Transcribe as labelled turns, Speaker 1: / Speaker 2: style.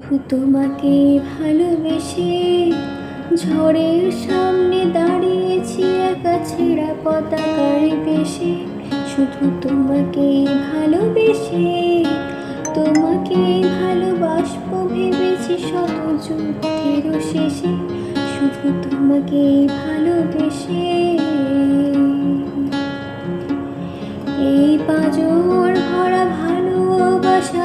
Speaker 1: তোমাকে ভালোবেসে ঝড়ের সামনে দাঁড়িয়েছি একা ছেঁড়া পতাকার বেশে। শুধু তোমাকে ভালোবেসে, তোমাকে ভালোবাসবো ভেবেছি শত যুদ্ধের শেষে। শুধু তোমাকে ভালোবেসে। এই পাজর ভরা ভালোবাসা